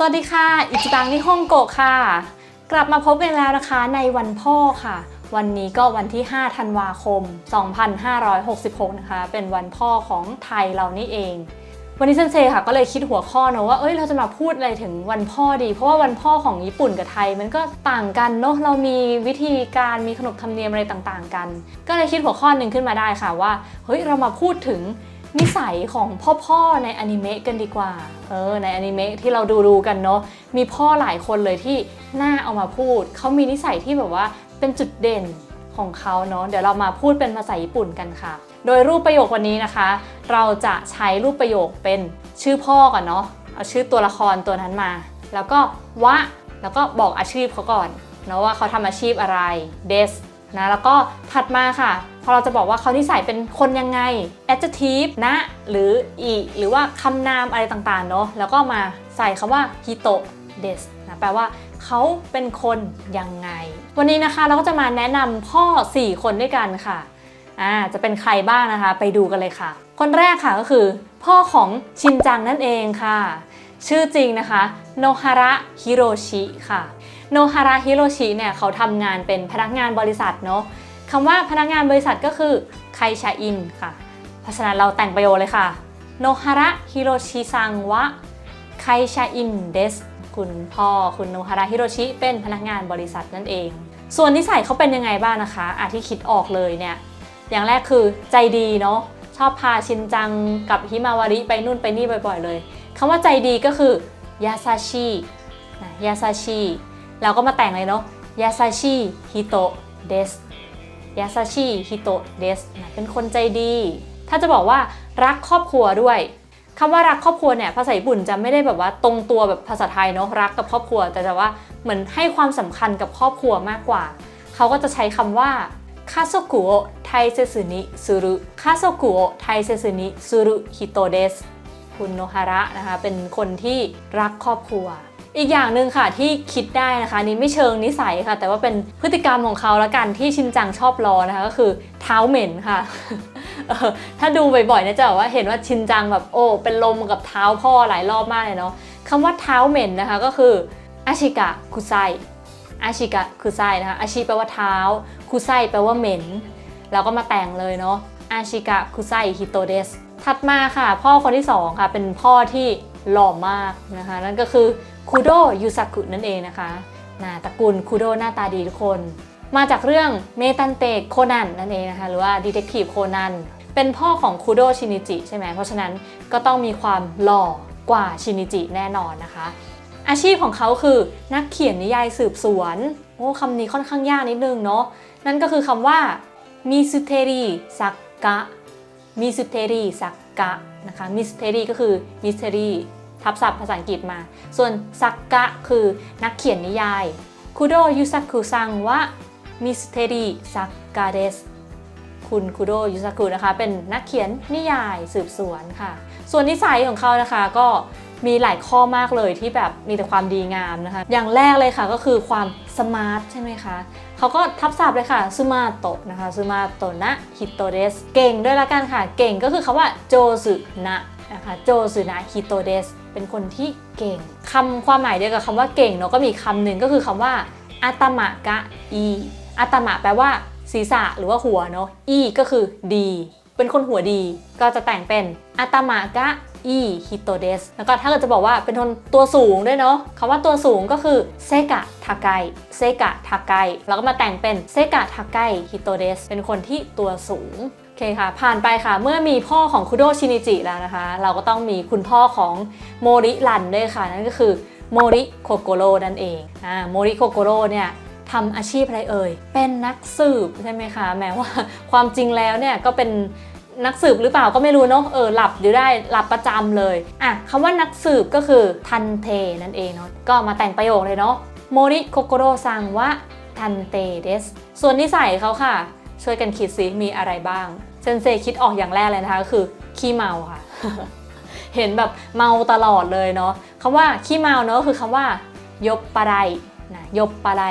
สวัสดีค่ะ อิจิบังนิฮงโกะค่ะ กลับมาพบกันแล้วนะคะในวันพ่อค่ะ วันนี้ก็วันที่ 5 ธันวาคม 2566 นะคะ เป็นวันพ่อของไทยเรานี่เอง วันนี้เซนเซค่ะก็เลยคิดหัวข้อเนอะว่า เอ้ย เราจะมาพูดอะไรถึงวันพ่อดี เพราะว่าวันพ่อของญี่ปุ่นกับไทยมันก็ต่างกันเนอะเรามีวิธีการ มีขนบธรรมเนียมอะไรต่างๆ กัน ก็เลยคิดหัวข้อหนึ่งขึ้นมาได้ค่ะว่า เฮ้ย เรามาพูดถึง นิสัยของพ่อๆในอนิเมะกันดีกว่า เออในอนิเมะที่เราดูดูๆกันเนาะมีพ่อหลายคนเลยที่น่าเอามาพูด เขามีนิสัยที่แบบว่าเป็นจุดเด่นของเขาเนาะเดี๋ยวเรามาพูดเป็นภาษาญี่ปุ่นกันค่ะ โดยรูปประโยควันนี้นะคะ เราจะใช้รูปประโยคเป็นชื่อพ่อก่อนเนาะเอาชื่อตัวละครตัวนั้นมา แล้วก็วะแล้วก็บอกอาชีพเขาก่อนเนาะว่าเขาทำอาชีพอะไรเดส นะแล้วก็ถัดมาค่ะ พอเราจะบอกว่าเขานิสัยเป็นคนยังไง adjective นะ หรืออีหรือว่าคำนามอะไรต่างๆเนาะแล้วก็มาใส่คำว่า hito des นะแปลว่าเขาเป็นคนยังไง วันนี้นะคะเราก็จะมาแนะนำพ่อ 4 คนด้วยกันค่ะอ่าจะเป็นใครบ้างนะคะ ไปดูกันเลยค่ะ คนแรกค่ะก็คือ พ่อของชินจังนั่นเองค่ะ ชื่อจริงนะคะโนฮาระฮิโรชิค่ะ โนฮาระฮิโรชิเนี่ยเขาทำงานเป็นพนักงานบริษัทเนาะคำว่าพนักงานบริษัทก็คือไคชาอินค่ะ เพราะฉะนั้นเราแต่งประโยคเลยค่ะโนฮาระฮิโรชิซังวะไคชาอินเดสคุณพ่อคุณโนฮาระฮิโรชิเป็นพนักงานบริษัทนั่นเอง ส่วนนิสัยเขาเป็นยังไงบ้างนะคะอาที่คิดออกเลยเนี่ยอย่างแรกคือใจดีเนาะชอบพาชินจังกับฮิมาวาริไปนู่นไปนี่บ่อยๆเลยคำว่าใจดีก็คือยาซาชินะยาซาชิ เราก็มาแต่งเลยเนาะยาซาชิฮิโตะเดสยาซาชิฮิโตะเดสเป็นคนใจดี ถ้าจะบอกว่ารักครอบครัวด้วยคำว่ารักครอบครัวเนี่ยภาษาญี่ปุ่นจะไม่ได้แบบว่าตรงตัวแบบภาษาไทยเนาะรักกับครอบครัว แต่จะว่าเหมือนให้ความสำคัญกับครอบครัวมากกว่า เขาก็จะใช้คำว่าคาโซกุโอไทเซสึนิสุรุคาโซกุโอไทเซสึนิสุรุฮิโตเดสคุณโนฮาระนะคะเป็นคนที่รักครอบครัว อีกอย่างหนึ่งค่ะที่คิดได้นะคะนี่ไม่เชิงนิสัยค่ะ แต่ว่าเป็นพฤติกรรมของเขาละกันที่ชินจังชอบล้อนะคะก็คือเท้าเหม็นค่ะถ้าดูบ่อยๆนี่ยจะแบบว่าเห็นว่าชินจังแบบโอ้เป็นลมกับเท้าพ่อหลายรอบมากเลยเนาะคำว่าเท้าเหม็นนะคะก็คืออาชิกะคุไซอาชิกะคุไซนะคะอาชิแปลว่าเท้าคุไซแปลว่าเหม็นเราก็มาแต่งเลยเนาะอาชิกะคุไซฮิโตเดสถัดมาค่ะ พ่อคนที่สองค่ะเป็นพ่อที่หล่อมากนะคะ นั่นก็คือ คูโดยูซากุนั่นเองนะคะนะตระกูลคูโดหน้าตาดีทุกคน มาจากเรื่องเมตันเตะโคนันนั่นเองนะคะหรือว่าดีเทคทีฟโคนันเป็นพ่อของคูโดชินิจิใช่ไหมเพราะฉะนั้นก็ต้องมีความหล่อกว่าชินิจิแน่นอนนะคะ อาชีพของเขาคือนักเขียนนิยายสืบสวนโอ้คำนี้ค่อนข้างยากนิดนึงเนาะนั่นก็คือคำว่ามิสเทรีซักกะมิสเตอรี่สักกะนะคะมิสเตอรี่ก็คือมิสเตอรี่ ทับศัพท์ภาษาอังกฤษมา ส่วนสักกะคือนักเขียนนิยายคุโดยุซักคุซังวะมิสเตอรี่สักกะเดสคุณคุโดยุซักุนะคะเป็นนักเขียนนิยายสืบสวนค่ะ ส่วนนิสัยของเขานะคะก็มีหลายข้อมากเลยที่แบบมีแต่ความดีงามนะคะ อย่างแรกเลยค่ะก็คือความสมาร์ทใช่ไหมคะเขาก็ทับศัพท์เลยค่ะซูมาโตะนะคะซูมาโตะนะฮิโตเดสเก่งด้วยละกันค่ะ เก่งก็คือคำว่าโจซึนะนะคะโจซึนะฮิโตเดส เป็นคนที่เก่งคำความหมายเดียวกับคำว่าเก่งเนาะก็มีคำหนึ่งก็คือคำว่าอาตมะกะอีอาตมะแปลว่าศีรษะหรือว่าหัวเนาะอีก็คือดี เป็นคนหัวดีก็จะแต่งเป็นอาตมะกะอีฮิโตเดสแล้วก็ถ้าเกิดจะบอกว่าเป็นคนตัวสูงด้วยเนาะคำว่าตัวสูงก็คือเซกะทาไกเซกะทาไกแล้วก็มาแต่งเป็นเซกะทาไกฮิโตเดสเป็นคนที่ตัวสูง โอเคค่ะ ผ่านไปค่ะ เมื่อมีพ่อของคุโดชินิจิแล้วนะคะ เราก็ต้องมีคุณพ่อของโมริรันด้วยค่ะ นั่นก็คือโมริโคโกโร่นั่นเองอ่าโมริโคโกโร่เนี่ยทำอาชีพอะไรเอ่ย เป็นนักสืบใช่ไหมคะ แม้ว่าความจริงแล้วเนี่ยก็เป็นนักสืบหรือเปล่าก็ไม่รู้เนาะ เออหลับอยู่ได้หลับประจำเลย อะคำว่านักสืบก็คือทันเทนั่นเองเนาะ ก็มาแต่งประโยคเลยเนาะ โมริโคโกโร่ซังวะทันเตเดส ส่วนนิสัยเขาค่ะ ช่วยกันคิดซิมีอะไรบ้างเซนเซคิดออกอย่างแรกเลยนะคะก็คือขี้เมาค่ะ เห็นแบบเมาตลอดเลยเนาะคำว่าขี้เมาเนาะคือคำว่า ยบปะไรนะยบปะไร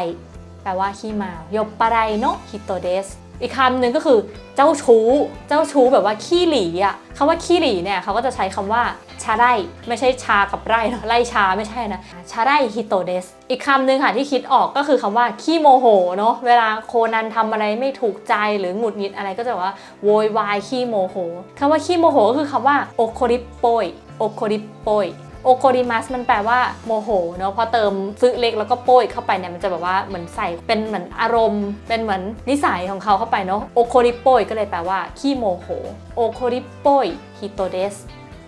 แปลว่าขี้เมายบปะไรเนาะฮิโตเดส อีกคำหนึ่งก็คือเจ้าชู้ เจ้าชู้แบบว่าขี้หลีอะคำว่าขี้หลีเนี่ยเขาก็จะใช้คำว่าชาไรไม่ใช่ชากับไร่เนะไร่ชาไม่ใช่นะชาไรฮิโตเดสอีกคำหนึ่งค่ะที่คิดออกก็คือคำว่าขี้โมโหเนาะเวลาโคนันทำอะไรไม่ถูกใจหรือหงุดหงิดอะไรก็จะว่าโวยวายขี้โมโหคำว่าขี้โมโหก็คือคำว่าโอโคริปโปยโอโคริปโปย โอโคริมัสมันแปลว่าโมโหเนาะพอเติมซึเล็กแล้วก็โป้ยเข้าไปเนี่ยมันจะแบบว่าเหมือนใส่เป็นเหมือนอารมณ์ เป็นเหมือนนิสัยของเขาเข้าไปเนาะโอโคริโป้ยก็เลยแปลว่าขี้โมโหโอโคริโป้ยฮิโตเดส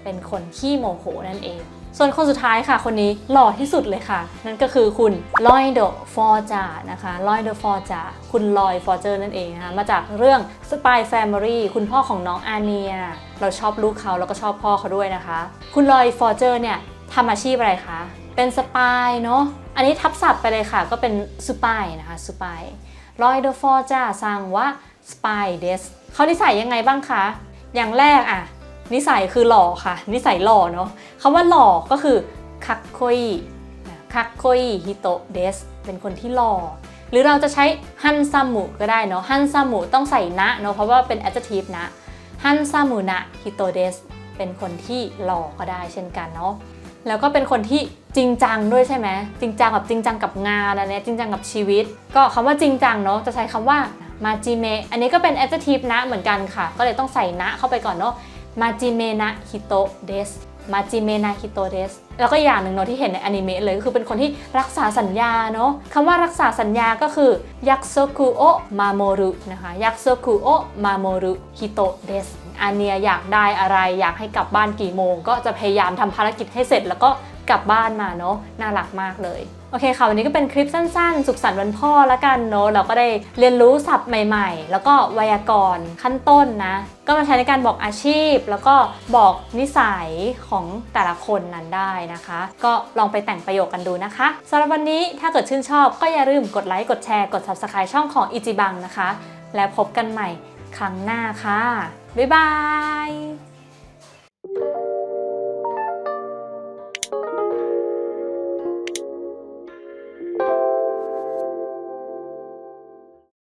เป็นคนขี้โมโหนั่นเองส่วนคนสุดท้ายค่ะ คนนี้หล่อที่สุดเลยค่ะ นั่นก็คือคุณลอยเดอะฟอร์จานะคะลอยเดอะฟอร์จาคุณลอยฟอร์เจอร์นั่นเองนะคะมาจากเรื่อง Spy Family คุณพ่อของน้องอาเนีย เราชอบลูกเขาแล้วก็ชอบพ่อเขาด้วยนะคะ คุณลอยฟอร์เจอร์เนี่ย ทำอาชีพอะไรคะ เป็นสปายเนาะ อันนี้ทับศัพท์ไปเลยค่ะ ก็เป็นสปายนะคะสปายลอยเดอฟอร์จ้าสั่งว่าสปายเดสเขานิสัยยังไงบ้างคะ อย่างแรกอะนิสัยคือหล่อค่ะ นิสัยหล่อเนาะคำว่าหล่อก็คือคักโคยคักโคยฮิโตเดสเป็นคนที่หล่อ หรือเราจะใช้ฮันซัมมุก็ได้เนาะ ฮันซัมมุต้องใส่นะเนาะ เพราะว่าเป็น adjective นะ ฮันซัมมุนะฮิโตเดสเป็นคนที่หล่อก็ได้เช่นกันเนาะ แล้วก็เป็นคนที่จริงจังด้วยใช่ไหมจริงจังแบบจริงจังกับงานอะไรเนี้ยจริงจังกับชีวิต ก็คำว่าจริงจังเนาะจะใช้คำว่ามาจิเมอันนี้ก็เป็น adjective นะเหมือนกันค่ะ ก็เลยต้องใส่นะเข้าไปก่อนเนาะมาจิเมนะฮิโตเดส มาจิเมนาคิโตเดสแล้วก็อย่างหนึ่งเนาะที่เห็นในอนิเมะเลยก็คือเป็นคนที่รักษาสัญญาเนาะคำว่ารักษาสัญญาก็คือยักโซคุโอมาโมรุนะคะยักโซคุโอมาโมรุฮิโตเดสอันเนียอยากได้อะไรอยากให้กลับบ้านกี่โมง ก็จะพยายามทำภารกิจให้เสร็จแล้วก็กลับบ้านมาเนาะน่ารักมากเลย โอเคค่ะ วันนี้ก็เป็นคลิปสั้นๆ สุขสันต์วันพ่อละกันเนาะเราก็ได้เรียนรู้ศัพท์ใหม่ๆ แล้วก็ไวยากรณ์ขั้นต้นนะ ก็มาใช้ในการบอกอาชีพ แล้วก็บอกนิสัยของแต่ละคนนั้นได้นะคะ ก็ลองไปแต่งประโยคกันดูนะคะสำหรับวันนี้ถ้าเกิดชื่นชอบก็อย่าลืมกดไลค์กดแชร์กด subscribe ช่องของอิจิบังนะคะ แล้วพบกันใหม่ครั้งหน้าค่ะบ๊ายบาย